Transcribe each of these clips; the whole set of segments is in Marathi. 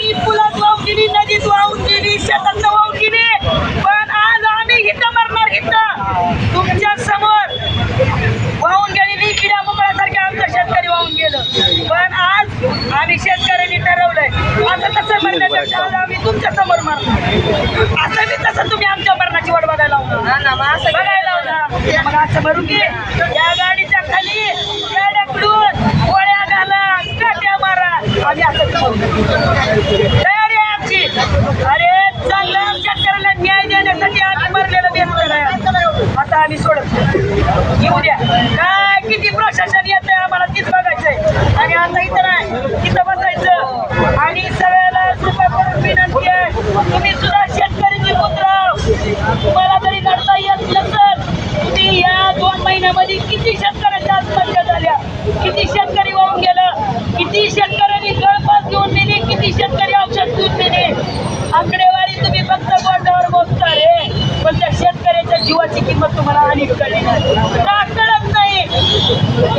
पुलात वाहून गेली नदीत वाहून गेली शेतात वाहून गेली पण आज आम्ही इथं मरणार इथं. तुमच्यासमोर वाहून गेलेली किड्या मोकळ्यासारखे आमचं शेतकरी वाहून गेलं. पण आज आम्ही शेतकऱ्यांनी ठरवलंय आता तसं मरण्यापेक्षा आज आम्ही तुमच्यासमोर मारणार. असं बी तसं तुम्ही आमच्या मरणाची वाट बघायला लावणार. बघायला लावणार. मग असं भरू की या गाडीच्या खाली तयारी आमची. अरे चांगलं शेतकऱ्याला न्याय देण्यासाठी आम्ही मरलेलं बेहतर आहे. आता आम्ही सोडत नाही. येऊ द्या. काय किती प्रशासन येत आहे आम्हाला तीच बघायचंय. आणि आता इथं नाही तिथं बसायचं आणि सगळ्याला कृपा करून विनंती आहे तुम्ही सुद्धा शेतकऱ्याची पुत्र तुम्हाला जरी लढता येत नसेल तुम्ही या दोन महिन्यामध्ये किती शेतकऱ्याच्या आत्महत्या झाल्या किती शेतकरी वाहून गेलं किती शेतकऱ्यांनी गळपास घेऊन दिली किती शेतकरी औषध दूध दिले आकडेवारी तुम्ही फक्त बोटावर मोजता रे पण त्या शेतकऱ्याच्या जीवाची किंमत तुम्हाला आणि कळली नाही का कळत नाही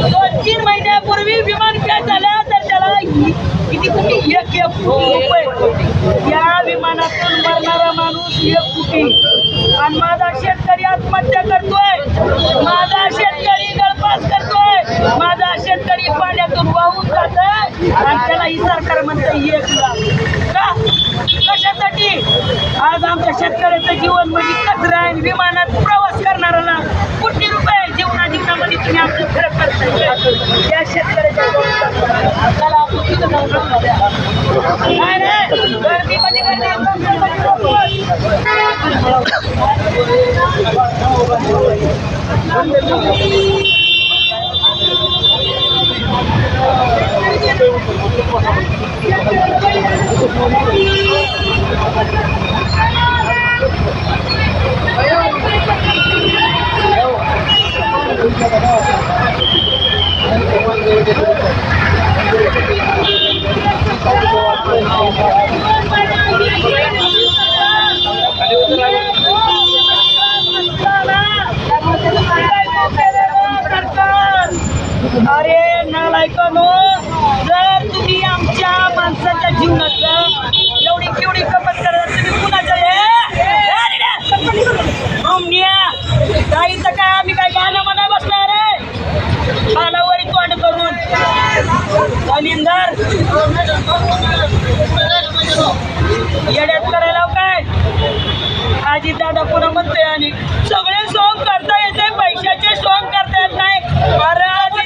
दोन तीन महिन्यापूर्वी विमान काय झाल्या तर त्याला किती कोटी एक एक कोटी. रुपये या विमानातून मरणारा माणूस एक कोटी. आणि माझा शेतकरी आत्महत्या करतोय. माझा शेतकरी गळपास करतोय. माझा शेतकरी पाण्यातून वाहून जात आणि त्याला ही सरकार म्हणतं एक लाख. का? कशासाठी? आज आमच्या शेतकऱ्याचं जीवन म्हणजे कचरा आहे विमानात प्रवास करणाऱ्याला कोटी रुपये जीवना जीवनामध्ये तुम्ही आमचं फरक करताय या शेतकऱ्याच्या जीवनात त्याला आपण तिथं जाऊन राहणार. नाही आजी दादा पुन्हा म्हणतोय आणि सगळे सॉंग करता येते पैशाचे सॉंग करता येत नाही अरे आजी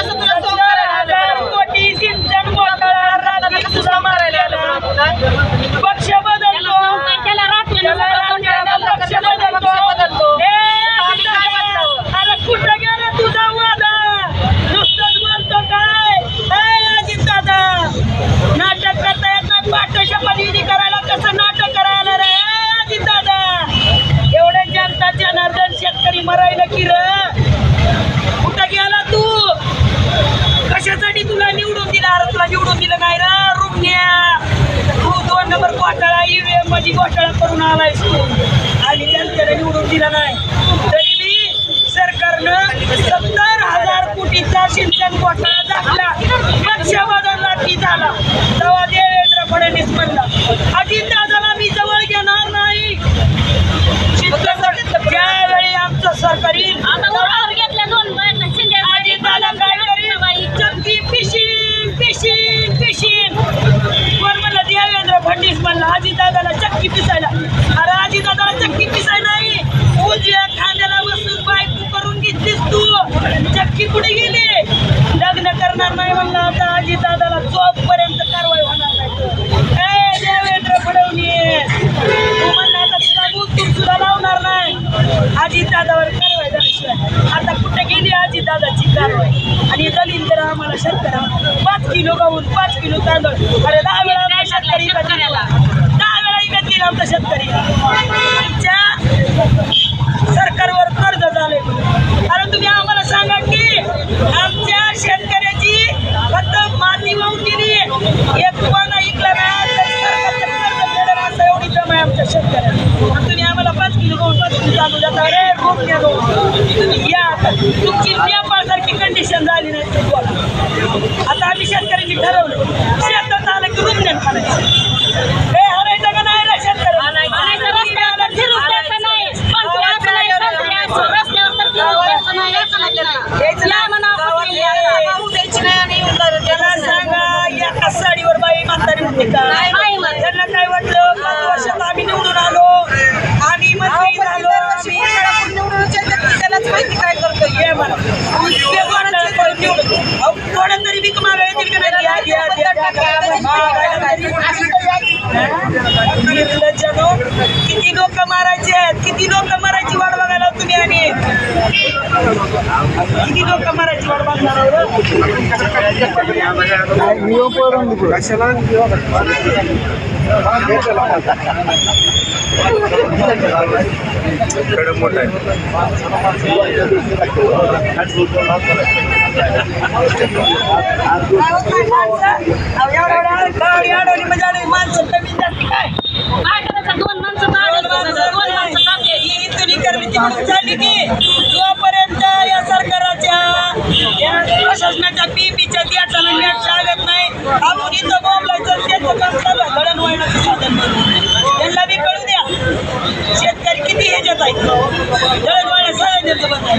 सत्तर हजार कोटी सिंचन घोटाळा रात्री तुझा मारायला पक्ष बदलतो त्याला पक्ष बदलतो ए, अरे कुठं गेला तुझा वादा नुसतंच बोलतो काय ए, अजित दादा नाटक करता येत नाही पाठच्या पदवी करायला कसं नाटक करायला रे अजित दादा एवढे जनता जनार्दन शेतकरी मरायला की र कुठं गेला तू कशासाठी तुला निवडून दिला अरे तुला निवडून दिलं नाही रा रुग्ण्या तू दोन नंबर घोटाळा ईव्हीएममध्ये घोटाळा करून आलायस तू आणि जनतेला निवडून दिला नाही. तरी बी सरकारनं सत्तर हजार कोटीचा सिंचन घोटाळा दाखला पक्ष बदलला ती झाला. तेव्हा देवेंद्र फडणवीस म्हणला अजित दादाला मी जवळ घेणार नाही. त्यावेळी आमचं सरकार येईल अजित दादा काय करील? चक्की पिशील पिशील पिशील. कोण म्हणलं देवेंद्र फडणवीस म्हणला आजी दादाला चक्की पिसायला. अरे आजी दादाला चक्की पिसाय तुझ्या खांद्याला बसून बायको करून घेतलीस तू. चक्की कुठे गेली? लग्न करणार नाही म्हणलं आता आजी दादाला. चोप कारवाई होणार नाही ए देवेंद्र फडणवीस तू म्हणला आता तुला गुंतून सुद्धा लावणार नाही आजी दादावर कारवाई झाल्याशिवाय आता कुठे गेली आजी दादाची कारवाई आणि दलित तर आम्हाला शेतकऱ्या पाच किलो गहून पाच किलो तांदूळ अरे दहा वेळा आमचा शेतकरी विकत गेला. दहा वेळा विकत गेला आमचा शेतकरी तुमच्या सरकारवर कर्ज झाले अरे तुम्ही आम्हाला सांगा की आमच्या शेतकऱ्याची फक्त माती वाहून गेली एक पाना इकला नाही तर सरकारचं कर्ज फेडेल असं एवढी जमा आहे आमच्या शेतकऱ्याला आणि तुम्ही आम्हाला पाच किलो गहू पाच किलो तांदूळ देता अरे रोप घ्या गहू तुम्ही या आता तुमची झाली नाही आता आम्ही शेतकऱ्यांनी ठरवलं शेतात आलं की हे हाणायचं का नाही साडीवर बाई म्हातारी होती का. त्यांना काय वाटलं? पाच वर्षात आम्ही निवडून आलो. आम्ही मंत्री झालो आम्ही. म्हणा. इतके वाटलं पण निवडून. अहो, थोडं तरी भीक मागायला येतील का नाही? द्या, द्या, द्या, द्या. मागायला तरी. निर्लज्जानो, किती लोक मारायचे आहेत? किती लोक मारायची वाट बघायला तुम्ही आणि? किती लोक मारायची वाट बघणार मोठा आहे. अडवली. माणसं? कमी जास्त काय? करायचं? दोन माणसं काढायचं. दोन माणसं काढते. ही इथून करणी तिकडून चालली की जोपर्यंत या सरकाराच्या या प्रशासनाच्या पीपीच्या त्याच्यानं नेट लागत नाही आपण इथं बोंबलायचं त्याचं काम चालू आहे दळण वळणाचं साधन. त्यांना बी कळू द्या शेतकरी किती ह्याच्यात आहेत दळण वळण सगळं त्यांचं बंद आहे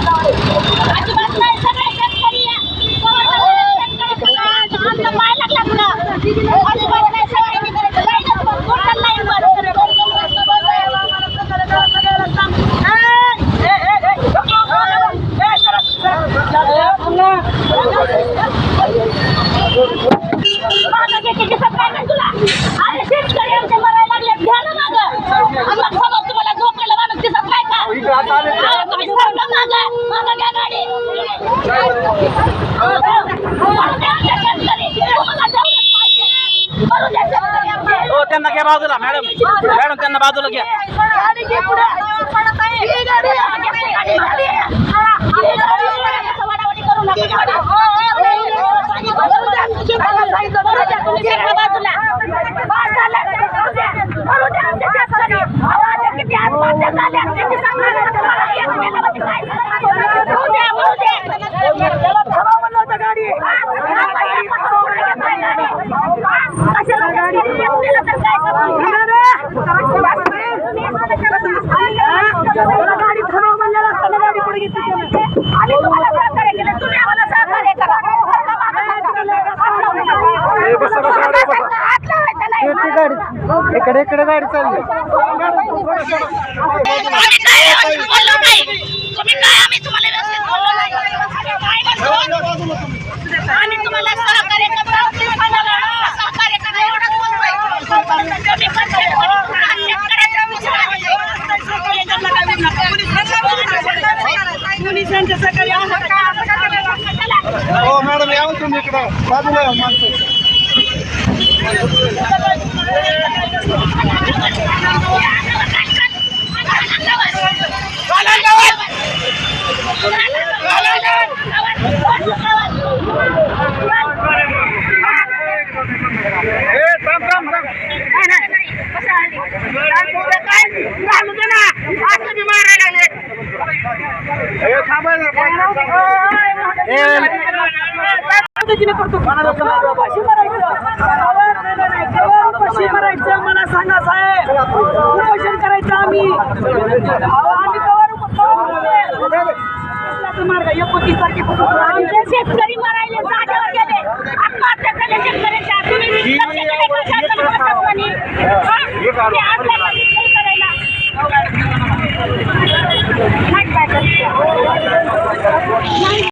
अजिबात नाही, सगळे शेतकरी या. आमचं पाय लागला पुढं. अजिबात नाही, सगळ्यांनी करायचं. लाईनच बंद, टोटल लाईन बंद. मागं घे, किती सकाळ नाही तुला. अरे शेतकरी आमचे मरायला लागलेत, घ्या ना मागं. आम्हाला समोर तुम्हाला झोपलेला माणूस दिसत नाही का? अरे तुम्ही थांबा मागं. मागं घ्या गाडी. मरू द्या आमच्या शेतकरी. तुम्हाला जेवढं पाहिजे. मरू द्या शेतकरी आमचे. हो त्यांना घ्या बाजूला मॅडम मॅडम त्यांना बाजूला घ्या गाडी घे पुढे. इकडे इकडे गाडी चालली मला सांगा शेतकरी मरायले जागेवर गेले. आत्महत्या